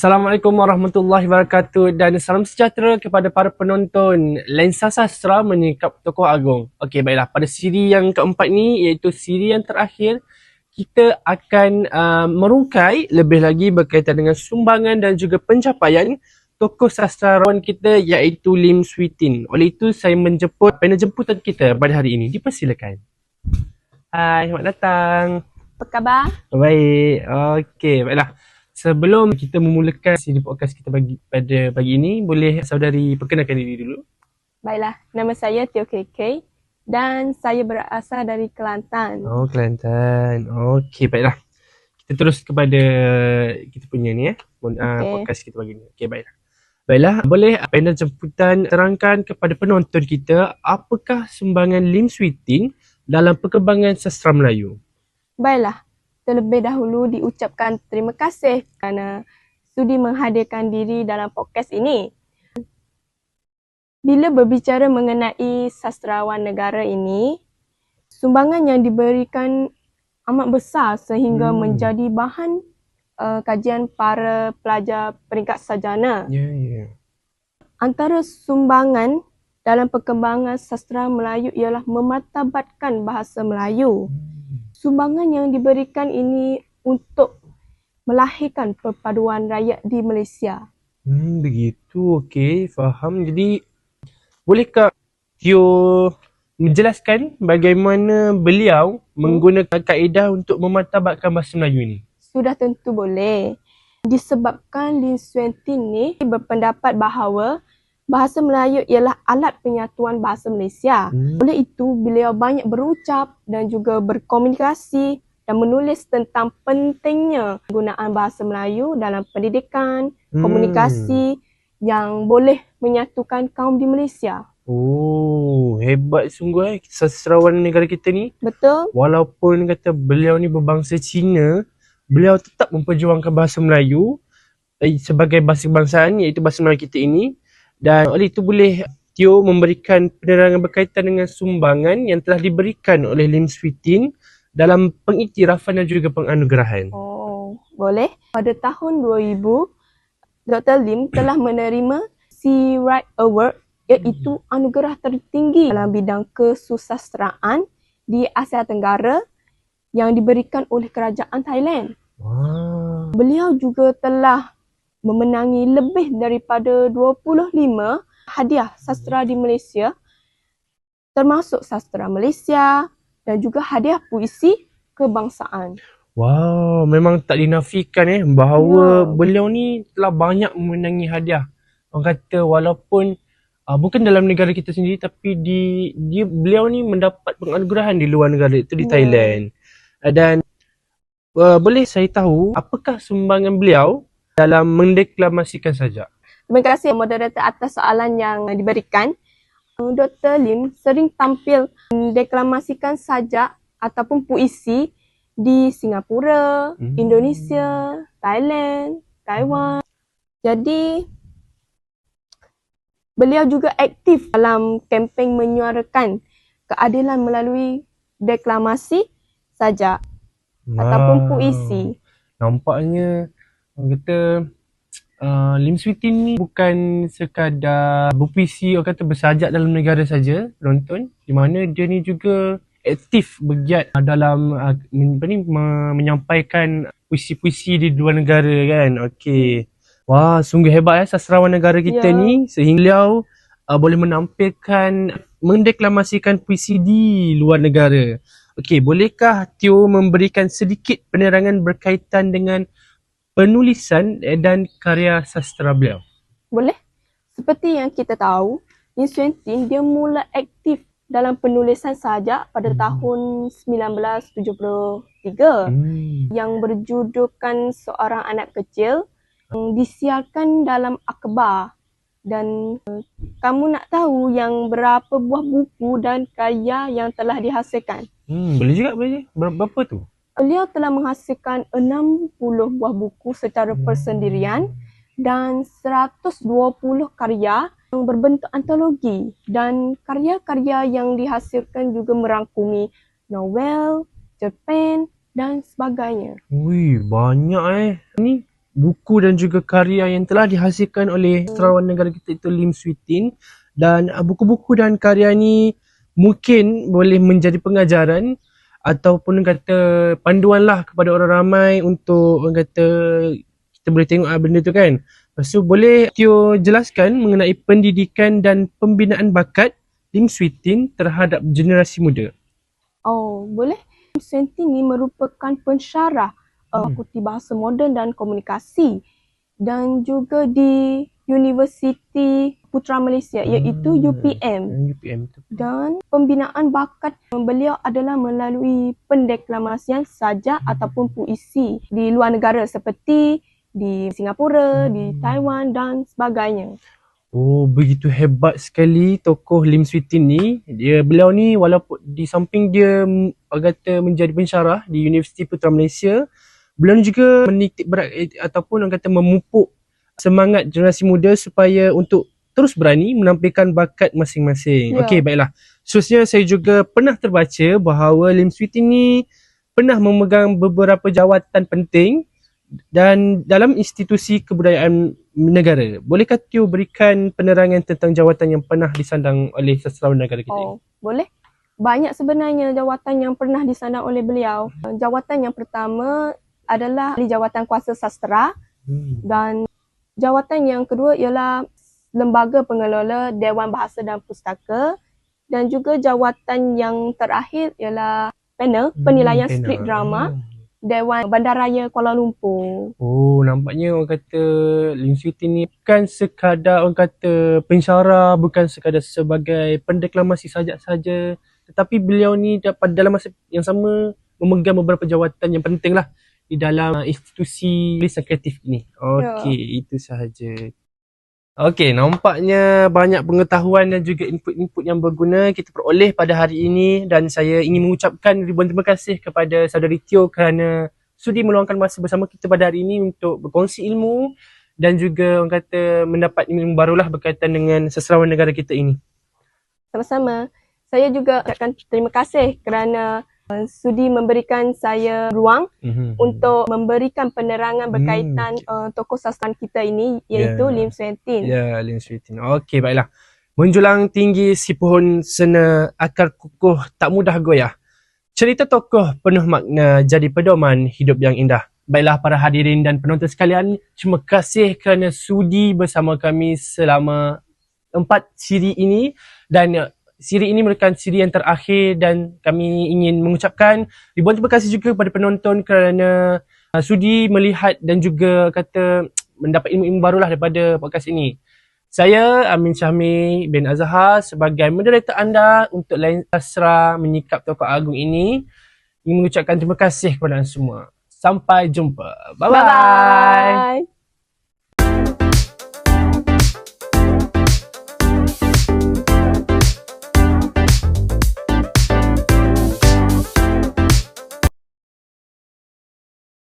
Assalamualaikum warahmatullahi wabarakatuh dan salam sejahtera kepada para penonton Lensa Sastra menyingkap tokoh agung. Okey, baiklah. Pada siri yang keempat ni iaitu siri yang terakhir, kita akan uh, merungkai lebih lagi berkaitan dengan sumbangan dan juga pencapaian tokoh sastrawan kita iaitu Lim Switin. Oleh itu, saya menjemput panel jemputan kita pada hari ini. Dipersilakan. Hai, selamat datang. Apa khabar? Baik. Okey, baiklah. Sebelum kita memulakan siri podcast kita bagi pada pagi ini, boleh saudari perkenalkan diri dulu. Baiklah, nama saya Tio KK dan saya berasal dari Kelantan. Oh, Kelantan. Okey, baiklah. Kita terus kepada kita punya ni eh, okay. uh, podcast kita pagi ni. Okey, baiklah. Baiklah, boleh panel jemputan terangkan kepada penonton kita apakah sumbangan Lim Switing dalam perkembangan sastra Melayu? Baiklah, terlebih dahulu diucapkan terima kasih kerana sudi menghadirkan diri dalam podcast ini. Bila berbicara mengenai sastrawan negara ini, sumbangan yang diberikan amat besar sehingga hmm. menjadi bahan uh, kajian para pelajar peringkat sarjana. Yeah. Yeah. Antara sumbangan dalam perkembangan sastra Melayu ialah mematabatkan bahasa Melayu. Hmm sumbangan yang diberikan ini untuk melahirkan perpaduan rakyat di Malaysia. Hmm, begitu. Okey, faham. Jadi, bolehkah Tio menjelaskan bagaimana beliau hmm. menggunakan kaedah untuk mematabatkan bahasa Melayu ini? Sudah tentu boleh. Disebabkan Lin Suentin ni berpendapat bahawa bahasa Melayu ialah alat penyatuan bahasa Malaysia. Hmm. Oleh itu, beliau banyak berucap dan juga berkomunikasi dan menulis tentang pentingnya penggunaan bahasa Melayu dalam pendidikan, hmm. komunikasi yang boleh menyatukan kaum di Malaysia. Oh, hebat sungguh eh sastrawan negara kita ni. Betul. Walaupun kata beliau ni berbangsa Cina, beliau tetap memperjuangkan bahasa Melayu eh, sebagai bahasa kebangsaan iaitu bahasa Melayu kita ini dan oleh itu boleh Tio memberikan penerangan berkaitan dengan sumbangan yang telah diberikan oleh Lim Switin dalam pengiktirafan dan juga penganugerahan. Oh, boleh. Pada tahun 2000, Dr. Lim telah menerima C. Wright Award iaitu anugerah tertinggi dalam bidang kesusasteraan di Asia Tenggara yang diberikan oleh kerajaan Thailand. Wow. Beliau juga telah memenangi lebih daripada 25 hadiah sastra di Malaysia termasuk sastra Malaysia dan juga hadiah puisi kebangsaan. Wow, memang tak dinafikan eh bahawa ya. beliau ni telah banyak memenangi hadiah. Orang kata walaupun uh, bukan dalam negara kita sendiri tapi di dia beliau ni mendapat penganugerahan di luar negara itu di ya. Thailand. Uh, dan uh, boleh saya tahu apakah sumbangan beliau dalam mendeklamasikan saja. Terima kasih moderator atas soalan yang diberikan. Dr. Lim sering tampil mendeklamasikan saja ataupun puisi di Singapura, hmm. Indonesia, Thailand, Taiwan. Jadi beliau juga aktif dalam kempen menyuarakan keadilan melalui deklamasi saja wow. ataupun puisi. Nampaknya Orang kata uh, Lim Switin ni bukan sekadar berpuisi orang kata bersajak dalam negara saja penonton di mana dia ni juga aktif bergiat dalam uh, apa ni menyampaikan puisi-puisi di luar negara kan. Okey. Wah, sungguh hebat ya sastrawan negara kita ya. ni sehingga beliau uh, boleh menampilkan mendeklamasikan puisi di luar negara. Okey, bolehkah Tio memberikan sedikit penerangan berkaitan dengan penulisan dan karya sastra beliau? Boleh. Seperti yang kita tahu, Lin Xuan dia mula aktif dalam penulisan saja pada hmm. tahun 1973 hmm. yang berjudulkan Seorang Anak Kecil yang disiarkan dalam akhbar dan uh, kamu nak tahu yang berapa buah buku dan karya yang telah dihasilkan? Hmm, boleh juga boleh. Berapa tu? Beliau telah menghasilkan 60 buah buku secara persendirian dan 120 karya yang berbentuk antologi dan karya-karya yang dihasilkan juga merangkumi novel, cerpen dan sebagainya. Wih, banyak eh. Ni buku dan juga karya yang telah dihasilkan oleh sastrawan negara kita itu Lim Switin dan uh, buku-buku dan karya ni mungkin boleh menjadi pengajaran ataupun kata panduan lah kepada orang ramai untuk orang kata kita boleh tengok ah benda tu kan. Lepas tu boleh Tio jelaskan mengenai pendidikan dan pembinaan bakat Lim Switin terhadap generasi muda. Oh, boleh. Senti ni merupakan pensyarah uh, Hmm. fakulti bahasa moden dan komunikasi dan juga di Universiti Putra Malaysia iaitu Hmm. UPM. UPM tu. Dan pembinaan bakat beliau adalah melalui pendeklamasian sajak Hmm. ataupun puisi di luar negara seperti di Singapura, di Hmm. Taiwan dan sebagainya. Oh, begitu hebat sekali tokoh Lim Switin ni. Dia beliau ni walaupun di samping dia kata menjadi pensyarah di Universiti Putra Malaysia, beliau ni juga menitik berat eh, ataupun orang kata memupuk semangat generasi muda supaya untuk terus berani menampilkan bakat masing-masing. Ya. Okey, baiklah. Seterusnya saya juga pernah terbaca bahawa Lim Switin ni pernah memegang beberapa jawatan penting dan dalam institusi kebudayaan negara. Bolehkah Tio berikan penerangan tentang jawatan yang pernah disandang oleh sastrawan negara kita ini? Oh, boleh? Banyak sebenarnya jawatan yang pernah disandang oleh beliau. Jawatan yang pertama adalah jawatan kuasa sastera Hmm. dan jawatan yang kedua ialah lembaga pengelola Dewan Bahasa dan Pustaka dan juga jawatan yang terakhir ialah panel penilaian Hmm, kena. drama Dewan Bandaraya Kuala Lumpur. Oh, nampaknya orang kata Lim Switin ni bukan sekadar orang kata pensyarah, bukan sekadar sebagai pendeklamasi sajak saja, tetapi beliau ni dapat dalam masa yang sama memegang beberapa jawatan yang penting lah di dalam institusi tulisan kreatif ini. Okey, itu sahaja. Okey, nampaknya banyak pengetahuan dan juga input-input yang berguna kita peroleh pada hari ini dan saya ingin mengucapkan ribuan terima kasih kepada saudari Tio kerana sudi meluangkan masa bersama kita pada hari ini untuk berkongsi ilmu dan juga orang kata mendapat ilmu barulah berkaitan dengan sastrawan negara kita ini. Sama-sama. Saya juga ucapkan terima kasih kerana sudi memberikan saya ruang Mm-hmm. untuk memberikan penerangan Hmm, berkaitan okey. uh, tokoh sastrawan kita ini iaitu Ya. Lim Swentin. Ya, Lin Switin. Okey, baiklah. Menjulang tinggi si pohon sena akar kukuh tak mudah goyah. Cerita tokoh penuh makna jadi pedoman hidup yang indah. Baiklah para hadirin dan penonton sekalian, terima kasih kerana sudi bersama kami selama empat siri ini dan siri ini merupakan siri yang terakhir dan kami ingin mengucapkan ribuan terima kasih juga kepada penonton kerana uh, sudi melihat dan juga kata mendapat ilmu-ilmu barulah daripada podcast ini. Saya Amin Syahmi bin Azhar sebagai moderator anda untuk lain sastra menyikap tokoh agung ini ingin mengucapkan terima kasih kepada anda semua. Sampai jumpa. Bye-bye. Bye-bye.